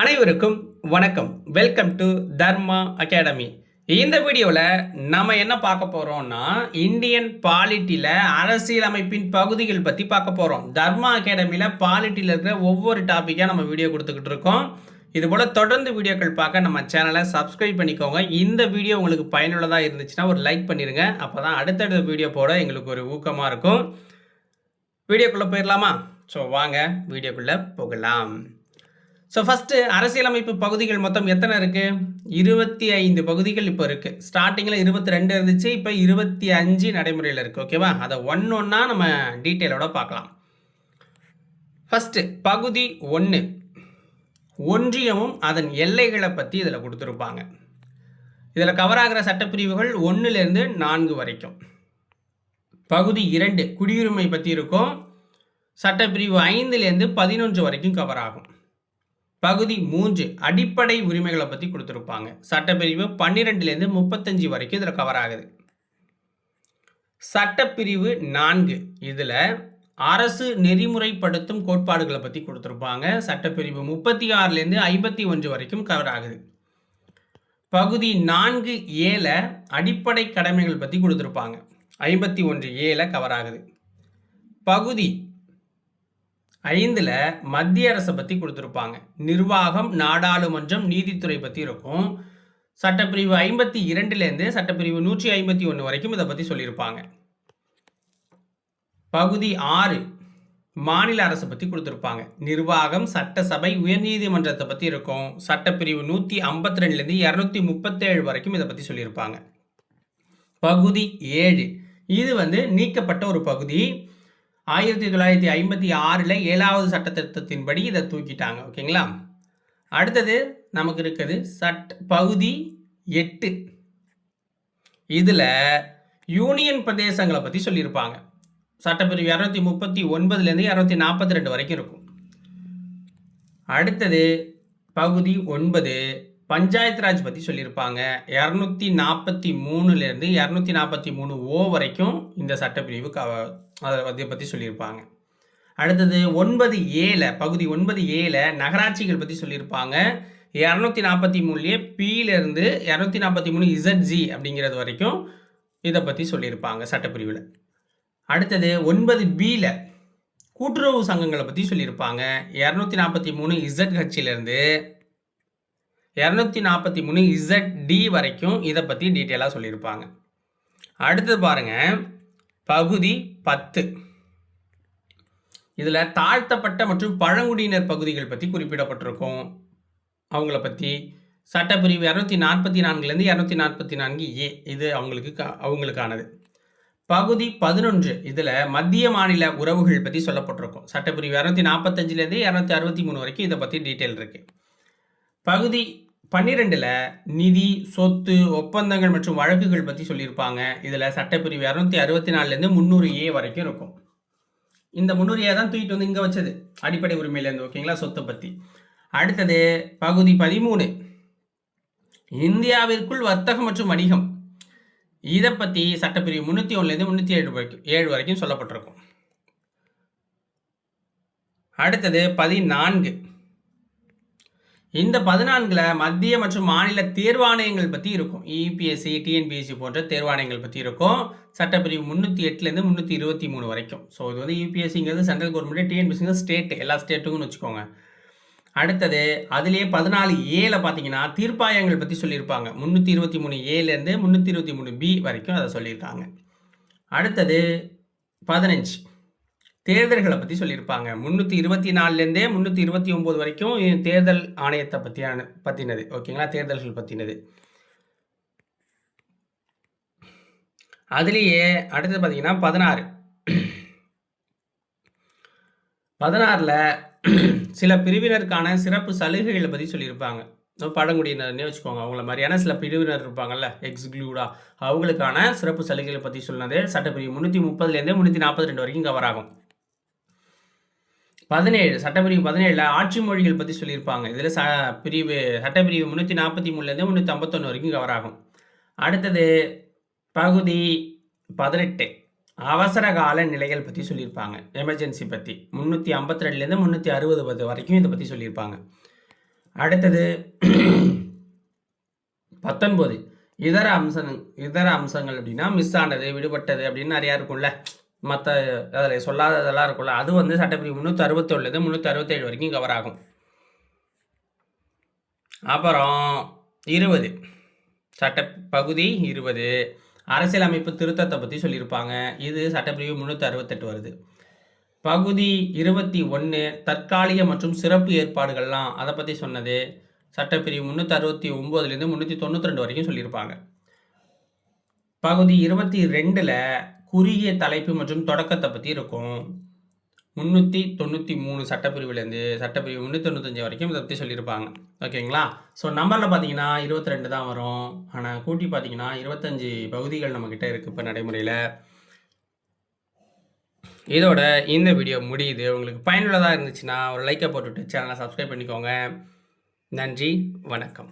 அனைவருக்கும் வணக்கம். Welcome to Dharma academy இந்த வீடியோவில் நம்ம என்ன பார்க்க போகிறோம்னா இந்தியன் பாலிட்டியில் அரசியலமைப்பின் பகுதிகள் பற்றி பார்க்க போகிறோம் தர்மா அகாடமியில் பாலிட்டியில் இருக்கிற ஒவ்வொரு டாப்பிக்காக நம்ம வீடியோ கொடுத்துக்கிட்டு இருக்கோம். இது போல் தொடர்ந்து வீடியோக்கள் பார்க்க நம்ம சேனலை சப்ஸ்கிரைப் பண்ணிக்கோங்க. இந்த வீடியோ உங்களுக்கு பயனுள்ளதாக இருந்துச்சுன்னா ஒரு லைக் பண்ணிடுங்க அப்போ தான் அடுத்தடுத்த வீடியோ போட எங்களுக்கு ஒரு ஊக்கமாக இருக்கும். வீடியோக்குள்ளே போயிடலாமா ஸோ வாங்க வீடியோக்குள்ளே போகலாம். ஸோ ஃபஸ்ட்டு அரசியலமைப்பு பகுதிகள் மொத்தம் எத்தனை இருக்குது இருபத்தி ஐந்து பகுதிகள் இப்போ இருக்குது ஸ்டார்டிங்கில் இருபத்தி ரெண்டு இருந்துச்சு இப்போ இருபத்தி அஞ்சு நடைமுறையில் இருக்குது ஓகேவா அதை ஒன்று ஒன்றா நம்ம டீட்டெயிலோட பார்க்கலாம். ஃபஸ்ட்டு பகுதி ஒன்று ஒன்றியமும் அதன் எல்லைகளை பற்றி இதில் கொடுத்துருப்பாங்க. இதில் கவர் ஆகிற சட்டப்பிரிவுகள் ஒன்றுலேருந்து நான்கு வரைக்கும். பகுதி இரண்டு குடியுரிமை பற்றி இருக்கும். சட்டப்பிரிவு ஐந்துலேருந்து பதினொன்று வரைக்கும் கவர் ஆகும். பகுதி மூன்று அடிப்படை உரிமைகளை பற்றி கொடுத்துருப்பாங்க. சட்டப்பிரிவு பன்னிரெண்டுலேருந்து முப்பத்தஞ்சு வரைக்கும் இதில் கவர் ஆகுது. சட்டப்பிரிவு நான்கு. இதில் அரசு நெறிமுறைப்படுத்தும் கோட்பாடுகளை பற்றி கொடுத்துருப்பாங்க. சட்டப்பிரிவு முப்பத்தி ஆறுலேருந்து ஐம்பத்தி ஒன்று வரைக்கும் கவர் ஆகுது. பகுதி நான்கு ஏல அடிப்படை கடமைகள் பற்றி கொடுத்துருப்பாங்க. ஐம்பத்தி ஒன்று ஏல கவர் ஆகுது. பகுதி ஐந்தில் மத்திய அரசை பற்றி கொடுத்துருப்பாங்க. நிர்வாகம் நாடாளுமன்றம் நீதித்துறை பற்றி இருக்கும். சட்டப்பிரிவு ஐம்பத்தி இரண்டுலேருந்து சட்டப்பிரிவு நூற்றி ஐம்பத்தி ஒன்று வரைக்கும் இதை பற்றி சொல்லியிருப்பாங்க. பகுதி ஆறு மாநில அரசை பற்றி கொடுத்துருப்பாங்க. நிர்வாகம் சட்டசபை உயர்நீதிமன்றத்தை பற்றி இருக்கும். சட்டப்பிரிவு நூற்றி ஐம்பத்தி ரெண்டுலேருந்து இரநூத்தி முப்பத்தேழு வரைக்கும் இதை பற்றி சொல்லியிருப்பாங்க. பகுதி ஏழு. இது வந்து நீக்கப்பட்ட ஒரு பகுதி. ஆயிரத்தி தொள்ளாயிரத்தி ஐம்பத்தி ஆறில் ஏழாவது சட்ட திருத்தத்தின்படி இதை தூக்கிட்டாங்க ஓகேங்களா? அடுத்தது நமக்கு இருக்குது சட் பகுதி எட்டு. இதில் யூனியன் பிரதேசங்களை பற்றி சொல்லியிருப்பாங்க. சட்டப்பிரிவு இரநூத்தி முப்பத்தி ஒன்பதுலேருந்து இரநூத்தி நாற்பத்தி ரெண்டு வரைக்கும் இருக்கும். அடுத்தது பகுதி ஒன்பது பஞ்சாயத்து ராஜ் பற்றி சொல்லியிருப்பாங்க. இரநூத்தி நாற்பத்தி மூணுலேருந்து இரநூத்தி நாற்பத்தி மூணு ஓ வரைக்கும் இந்த சட்டப்பிரிவு க அதை அதை பற்றி சொல்லியிருப்பாங்க. அடுத்தது ஒன்பது ஏல பகுதி ஒன்பது ஏல நகராட்சிகள் பற்றி சொல்லியிருப்பாங்க. இரநூத்தி நாற்பத்தி மூணுலேயே பியிலேருந்து இரநூத்தி நாற்பத்தி மூணு இசட்ஜி அப்படிங்கிறது வரைக்கும் இதை பற்றி சொல்லியிருப்பாங்க சட்டப்பிரிவில். அடுத்தது ஒன்பது பியில் கூட்டுறவு சங்கங்களை பற்றி சொல்லியிருப்பாங்க. இரநூத்தி நாற்பத்தி மூணு இசட் கட்சியிலேருந்து இரநூத்தி நாற்பத்தி மூணு இசட் டி வரைக்கும் இதை பற்றி டீட்டெயிலாக சொல்லியிருப்பாங்க. அடுத்தது பாருங்கள் பகுதி பத்து. இதில் தாழ்த்தப்பட்ட மற்றும் பழங்குடியினர் பகுதிகள் பற்றி குறிப்பிடப்பட்டிருக்கும். அவங்கள பற்றி சட்டப்பிரிவு இரநூத்தி நாற்பத்தி நான்குலேருந்து இரநூத்தி நாற்பத்தி நான்கு ஏ இது அவங்களுக்கு கா- அவங்களுக்கானது. பகுதி பதினொன்று இதில் மத்திய மாநில உறவுகள் பற்றி சொல்லப்பட்டிருக்கும். சட்டப்பிரிவு இரநூத்தி நாற்பத்தஞ்சிலேருந்து இரநூத்தி அறுபத்தி மூணு வரைக்கும் இதை பற்றி டீட்டெயில் இருக்குது பகுதி பன்னிரெண்டில் நிதி சொத்து ஒப்பந்தங்கள் மற்றும் வழக்குகள் பற்றி சொல்லியிருப்பாங்க. இதில் சட்டப்பிரிவு இரநூத்தி அறுபத்தி நாலுலேருந்து முந்நூறு ஏ வரைக்கும் இருக்கும். இந்த முந்நூறு ஏ தான் தூக்கிட்டு வந்து இங்கே வச்சது. அடிப்படை உரிமையிலேருந்து ஓகேங்களா சொத்தை பற்றி அடுத்தது பகுதி பதிமூணு. இந்தியாவிற்குள் வர்த்தகம் மற்றும் வணிகம். இதை பற்றி சட்டப்பிரிவு முந்நூற்றி ஒன்றுலேருந்து முந்நூற்றி ஏழு வரைக்கும் ஏழு வரைக்கும் சொல்லப்பட்டிருக்கும். அடுத்தது பதினான்கு. இந்த பதினான்கில் மத்திய மற்றும் மாநில தேர்வாணையங்கள் பற்றி இருக்கும். இபிஎஸ்சி டிஎன்பிஎஸ்சி போன்ற தேர்வாணையங்கள் பற்றி இருக்கும். சட்டப்பிரிவு முந்நூற்றி எட்டுலேருந்து முந்நூற்றி இருபத்தி மூணு வரைக்கும். ஸோ இது வந்து யூபிஎஸ்சிங்கிறது சென்ட்ரல் கவர்மெண்ட் டிஎன்பிஎஸ்சிங்கிறது ஸ்டேட் எல்லா ஸ்டேட்டுக்குன்னு வச்சுக்கோங்க. அடுத்தது அதுலேயே பதினாலு ஏல பார்த்தீங்கன்னா தீர்ப்பாயங்கள் பற்றி சொல்லியிருப்பாங்க. முந்நூற்றி இருபத்தி மூணு ஏலேருந்து முந்நூற்றி இருபத்தி மூணு பி வரைக்கும் அதை சொல்லியிருக்காங்க. அடுத்தது பதினஞ்சு. தேர்தல்களை பற்றி சொல்லியிருப்பாங்க. முந்நூற்றி இருபத்தி நாலுலேருந்தே முந்நூற்றி இருபத்தி ஒம்பது வரைக்கும் தேர்தல் ஆணையத்தை பற்றியான பற்றினது ஓகேங்களா? தேர்தல்கள் பற்றினது அதுலேயே அடுத்தது பார்த்தீங்கன்னா பதினாறு. பதினாறில் சில பிரிவினருக்கான சிறப்பு சலுகைகளை பற்றி சொல்லியிருப்பாங்க. பழங்குடியினர்னே வச்சுக்கோங்க. அவங்கள மாதிரியான சில பிரிவினர் இருப்பாங்கல்ல எக்ஸ்க்ளூடா அவங்களுக்கான சிறப்பு சலுகைகளை பற்றி சொன்னது சட்டப்பிரிவு முந்நூற்றி முப்பதுலேருந்து முந்நூற்றி நாற்பத்தி ரெண்டு வரைக்கும் கவர் ஆகும். பதினேழு சட்டப்பிரிவு பதினேழில் ஆட்சி மொழிகள் பற்றி சொல்லியிருப்பாங்க. இதில் ச பிரிவு சட்டப்பிரிவு முந்நூற்றி நாற்பத்தி மூணுலேருந்து முந்நூற்றி ஐம்பத்தொன்று வரைக்கும் கவர் ஆகும். அடுத்தது பகுதி பதினெட்டு அவசர கால நிலைகள் பற்றி சொல்லியிருப்பாங்க. எமர்ஜென்சி பற்றி முந்நூற்றி ஐம்பத்தி ரெண்டுலேருந்து முந்நூற்றி அறுபது பத்து வரைக்கும் இதை பற்றி சொல்லியிருப்பாங்க. அடுத்தது பத்தொன்பது. இதர அம்சங்கள் இதர அம்சங்கள் அப்படின்னா மிஸ் ஆனது விடுபட்டது அப்படின்னு நிறையா இருக்கும்ல. மற்ற அதில் சொல்லாததெல்லாம் இருக்கும்ல அது வந்து சட்டப்பிரிவு முந்நூற்றி அறுபத்தொழுது முந்நூற்றி அறுபத்தேழு வரைக்கும் கவர் ஆகும். அப்புறம் இருபது. சட்ட பகுதி இருபது. அரசியலமைப்பு திருத்தத்தை பற்றி சொல்லியிருப்பாங்க. இது சட்டப்பிரிவு முந்நூற்றி அறுபத்தெட்டு வருது. பகுதி இருபத்தி ஒன்று தற்காலிக மற்றும் சிறப்பு ஏற்பாடுகள்லாம் அதை பற்றி சொன்னது சட்டப்பிரிவு முந்நூற்றி அறுபத்தி ஒம்போதுலேருந்து முந்நூற்றி தொண்ணூற்றி ரெண்டு வரைக்கும் சொல்லியிருப்பாங்க. பகுதி இருபத்தி ரெண்டில் குறுகிய தலைப்பு மற்றும் தொடக்கத்தை பற்றி இருக்கும். முந்நூற்றி தொண்ணூற்றி மூணு சட்டப்பிரிவுலேருந்து சட்டப்பிரிவு முந்நூற்றி தொண்ணூத்தஞ்சு வரைக்கும் இதை பற்றி சொல்லியிருப்பாங்க. ஓகேங்களா? ஸோ நம்பரில் பார்த்தீங்கன்னா இருபத்தி ரெண்டு தான் வரும். ஆனால் கூட்டி பார்த்தீங்கன்னா இருபத்தஞ்சி பகுதிகள் நம்மக்கிட்ட இருக்குது இப்போ நடைமுறையில். இதோட இந்த வீடியோ முடியுது. உங்களுக்கு பயனுள்ளதாக இருந்துச்சுன்னா ஒரு லைக்கை போட்டுவிட்டு சேனலை சப்ஸ்கிரைப் பண்ணிக்கோங்க. நன்றி வணக்கம்.